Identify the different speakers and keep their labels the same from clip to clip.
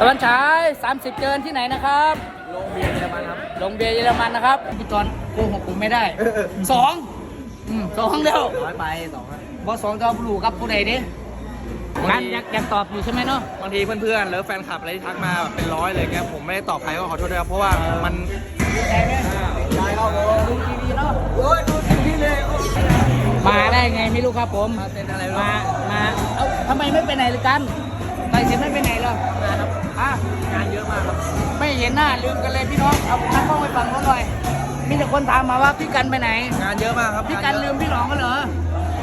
Speaker 1: ตะวันฉาย 30เกินที่ไหนนะครับ
Speaker 2: โรงเบียร์เยอรมันครับ
Speaker 1: โรงเบียร์เยอรมันนะครับพี่จอนโกหกผมไม่ได้สองอืมสองเดียว
Speaker 2: น้อยไปสองครับ
Speaker 1: บอสองจะเอาผู้กับผู้ใดดิการอยากอยากตอบอยู่ใช่ไหมเนาะ
Speaker 2: บางทีเพื่อนๆหรือแฟนคลับอะไรที่ทักมาแบบเป็นร้อยเลยเงี้ยผมไม่ได้ตอบใครก็ขอโทษด้วยครับเพราะว่ามัน
Speaker 1: แต่ไหม
Speaker 2: ได้เข้าโดู
Speaker 1: ทีวีเนาะ
Speaker 2: อ้ยดูทีวีเลย
Speaker 1: มาได้ไงไม่รู้ครับผม
Speaker 2: มาเต้นอะไร
Speaker 1: มามาเอ้าทำไมไม่ไปไหนเลยกัน ไปเสร็จไม่ไปไหนเลย
Speaker 2: งานครับ
Speaker 1: อะ
Speaker 2: งานเยอะมากครับ
Speaker 1: ไม่เห็นหน้าลืมกันเลยพี่น้อง เอานักกล้องไปฟังเขาหน่อย มีแต่คนถามมาว่าพี่กันไปไหน
Speaker 2: งานเยอะมากครับ
Speaker 1: พี่กันลืมพี่หลองกันเหรอ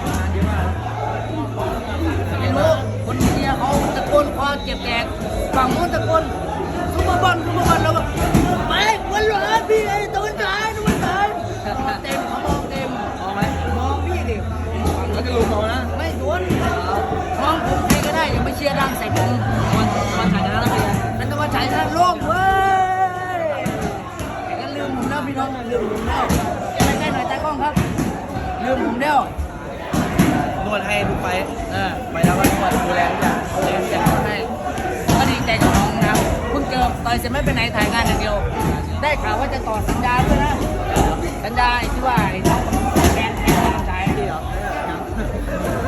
Speaker 2: งานเยอะมากครับ
Speaker 1: ไม่รู้ คนเชียร์เขาตะโกนคอเจ็บแดกฝั่งนู้นตะโกนซุปเปอร์บอลซุปเปอร์บอล น้อง
Speaker 2: ลืม
Speaker 1: ผม
Speaker 2: แล้วไป
Speaker 1: ใกล้หน่อยตากล้องครับ ลืมผมแล้ว
Speaker 2: นวดให้ทุกไฟ
Speaker 1: เออ
Speaker 2: ไปแล้วก็นวดดูแลทุกอย่าง
Speaker 1: เรียนจากให้ก็ดีใจกับน้องนะครับเพิ่งเจอต่อยเสร็จไม่ไปไหนถ่ายงานอย่างเดียว ได้ข่าวว่าจะต่อสัญญาด้วยนะ สัญญาไอ้ที่ว่าไอ้น้องแฟนแฟนกำลังใจ
Speaker 2: ที่เหรอ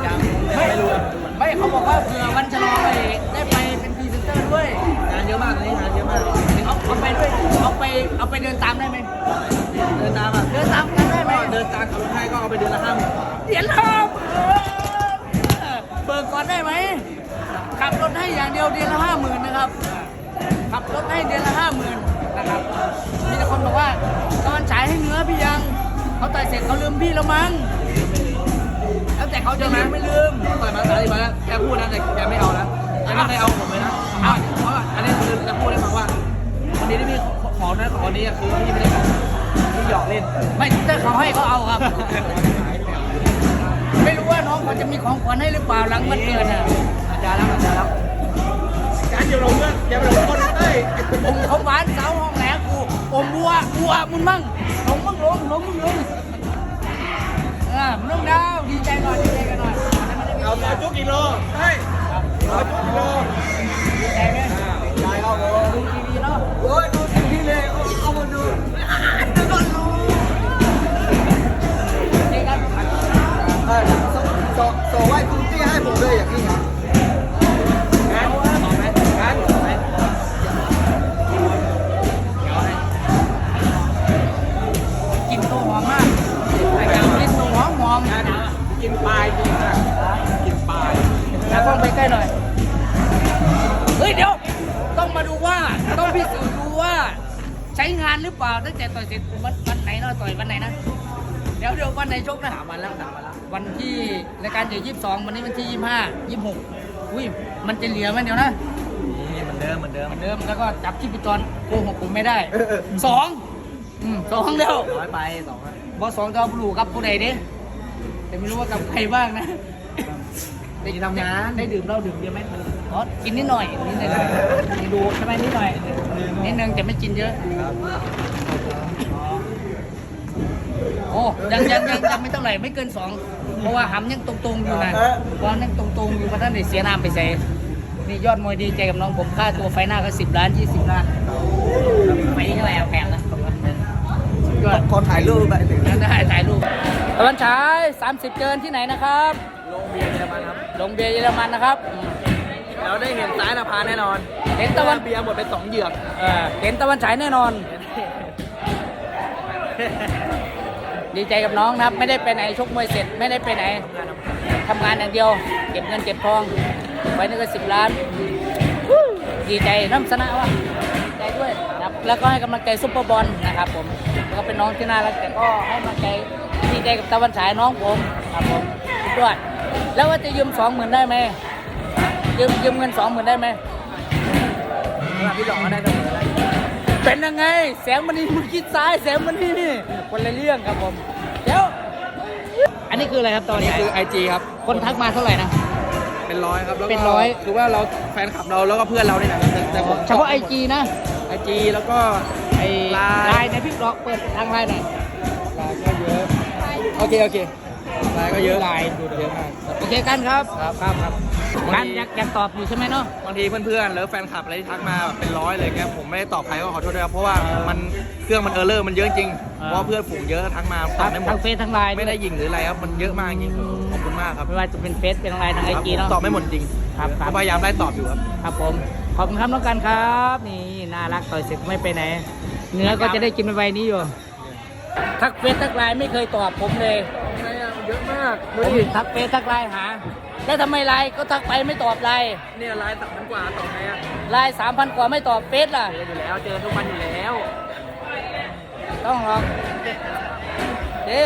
Speaker 1: ยัง
Speaker 2: ไม่รู้
Speaker 1: ไม่เขาบอกว่าเผื่อวันฉลองไปได้ไปเป็นพรีเซนเตอร์ด้วย
Speaker 2: งานเยอะมากตอนนี้งานเยอะมาก
Speaker 1: เอาเอาไปด้วยเอาไปเอาไปเดินตามได้ไหม
Speaker 2: เดินตามอะ
Speaker 1: เดินตามกันได้ไหม
Speaker 2: ก็เดินตามขับรถให้ก็เอาไปเดือนละห้าหมื่น
Speaker 1: เหรียญทองเบิกก่อนได้ไหมขับรถให้อย่างเดียวเดือนละห้าหมื่นนะครับขับรถให้เดือนละห้าหมื่นนะครับมีแต่คนบอกว่าตอนฉายให้เนื้อพี่ยังเขาต่อยเสร็จเขาลืมพี่แล้วมั้งแล้วแต่เขาจะลืมไม่ลืม
Speaker 2: ต่อยมาสามสิบวันแล้วแกพูดนะแต่แกไม่เอานะแกไม่เคยเอาผม นะขอวันนี้อะคือพี่ไม่ได้ขอพี่หยอกเล่น
Speaker 1: ไม่ถ้าเขาให้เขาเอาครับ ไม่รู้ว่าน้องเขาจะมีของขวัญให้หรือเปล่าหลังวันเกิดอะ
Speaker 2: อาจารย์แล้วอาจารย์แล้วการอยู่ลงเมื่ออย่าไปลงคนเอ้ย
Speaker 1: ผมเขาบ้านเสาห้องแหลกกูอมบัวบัวมึงมั่งลงมึงลงลงมึงลงเออมึงลงดาวดีใจหน่อยดีใจกันหน่อย
Speaker 2: เอาต่อจุกกิโลเฮ้ยต่อจุกกิโล อส่งส่งไหว้คุณตี้ให้ผมเลยอย่างนี้ครับงานต่อไหมงานต่อไหม
Speaker 1: กลินตัวหอมมากไอ้ยังกลินตัวหอมหอม
Speaker 2: กินปลายกินนะกินปลาย
Speaker 1: แล้วกล้องไปใกล้หน่อย เฮ้ยเดี๋ยว ต้องมาดูว่าต้องพิสูจน์ดูว่า ใช้งานหรือเปล่าตั้งแต่ต่อยเสร็จวันวันไหนเนาะต่อยวันไหนนะ เดี๋ยวเดี๋ยววันไหนชกนะ
Speaker 2: สามวันแล้วสามวันแล้ว
Speaker 1: วันที่รายการเดี๋ยวยี่สิบสองวันนี้วันที่ยี่สิบห้ายี่สิบหกอุ้ยมันจะเหลือไหมเดี๋ยวนะ
Speaker 2: นี่เหมือนเดิมเหมือนเดิม
Speaker 1: เหมือนเดิมแล้วก็จับที่ปิจรโกหกผมไม่ได้สองอืมสองเดียว
Speaker 2: น้อยไปสอง
Speaker 1: บอสสองจะเอาผู้กับผู้ใดเด้แต่ไม่รู้ว่ากับใครบ้างนะ
Speaker 2: ได้ทำงาน
Speaker 1: ได้ดื่มเหล้าดื่มเยอะไหมอ๋อกินนิดหน่อยนิดหน่อยนี่ดูใช่ไหมนิดหน่อยนิดนึงแต่ไม่กินเยอะ โอ้ยังยังยังยังไม่เท่าไหร่ไม่เกินสองเพราะว่าหำยังตรงๆอยู่นะเพราะยังตรงๆอยู่เพราะท่านได้เสียน้ำไปใส่นี่ยอดมวยดีใจกับน้องผมค่าตัวไฟหน้าก็สิบล้านยี่สิบล้านไฟนี้เท่าไหร่เอาแพงนะยอด
Speaker 2: คนถ่ายรูปไปถึง
Speaker 1: นั่นได้ถ่ายรูปตะวันฉาย30เกินที่ไหนนะครับ
Speaker 2: โรงเบียร์เยอรมันครับ
Speaker 1: โรงเบียร์เยอรมันนะครับอืม
Speaker 2: เราได้เห็นซ้ายนภาแน่นอน
Speaker 1: เห็นตะวัน
Speaker 2: เบียร์หมดไปสองเหยือก
Speaker 1: เออเห็นตะวันฉายแน่นอน ดีใจกับน้องนะครับ ไม่ได้ไปไหนชกมวยเสร็จ ไม่ได้ไปไหนทำงานอย่างเดียว เก็บเงินเก็บทอง ไว้นี่ก็สิบล้าน ดีใจน้ำสนะวะดีใจด้วยนะครับแล้วก็ให้กำลังใจซุปเปอร์บอลนะครับผมแล้วก็เป็นน้องที่น่ารักแต่ก็ให้กำลังใจดีใจกับตะวันฉายน้องผมครับผมสุดยอดแล้วว่าจะยืมสองหมื่นได้ไหมยืมยืมเงินสองหมื่นได้ไหม
Speaker 2: สำหรับพี่หลอกได้เสมอ
Speaker 1: เป็นยังไง แสงมันนี่มึงคิดซ้ายแสงมันนี่นี่คนละเรื่องครับผมเดี๋ยวอันนี้คืออะไรครับต
Speaker 2: ต
Speaker 1: อ
Speaker 2: อนน
Speaker 1: นี้
Speaker 2: นี้คือ IG ครับ
Speaker 1: คนทักมาเท่าไหร่นะ
Speaker 2: เป็นร้อยครับแล้วก็
Speaker 1: เป็นร้อย
Speaker 2: คือว่าเราแฟนคลับเราแล้วก็เพื่อนเราเนี่ยนะแต่แต่ผม
Speaker 1: เฉพาะไอจีนะ
Speaker 2: ไอจีแล้วก็
Speaker 1: ไอ
Speaker 2: ไลน์
Speaker 1: ไลน์ในพี่บล็อกเปิดทางไลน์หน่อย
Speaker 2: ไลน์ก็เยอะ โอเคโอเคไลน์ก็เยอะ
Speaker 1: ไลน์
Speaker 2: ดูเยอะมาก
Speaker 1: โอเคกันครับ
Speaker 2: ครับครับครับ
Speaker 1: การอยากอยากตอบอยู่ใช่ไหมเนาะ
Speaker 2: บางทีเพื่อนๆหรือแฟนคลับอะไรที่ทักมาแบบเป็นร้อยเลยแกผมไม่ได้ตอบใครก็ขอโทษด้วยครับเพราะว่ามันเครื่องมันเออร์เลอร์มันเยอะจริง
Speaker 1: อ่า
Speaker 2: เพราะว่าเพื่อนฝูงเยอะทักมาตอบไม่หมด
Speaker 1: ทั้งเฟซทั้งไลน์
Speaker 2: ไม่ได้ยิงหรืออะไรครับมันเยอะมากจริงขอบคุณมากครับ
Speaker 1: ไม่ว่าจะเป็นเฟซเป็นไลน์ทางไอ
Speaker 2: ครับ
Speaker 1: จี
Speaker 2: ผม
Speaker 1: เนาะ
Speaker 2: ตอบไม่หมดจริง
Speaker 1: ครับครับ
Speaker 2: ก็พยายามไล่ตอบอยู่ครับ
Speaker 1: ครับผมขอบคุณครับน้องกันครับ นี่น่ารักต่อยเสร็จไม่ไปไหนเนื้อก็จะได้กินไปนี้อยู่ทักเฟซทักไลน์ไม่เคยตอบผมเลย
Speaker 2: เยอะมาก
Speaker 1: ผมทักเฟซทักไลน์หา แล้วทำไมไลน์ก็ทักไปไม่ตอบไลน์
Speaker 2: เนี่ยไลน์สามพันกว่าตอบไงอะ
Speaker 1: ไลน์สามพันกว่าไม่ตอบเฟซล่ะ
Speaker 2: เจออยู่แล้วเจอทุกวันอยู่แล้ว
Speaker 1: ต้องหรอกเด้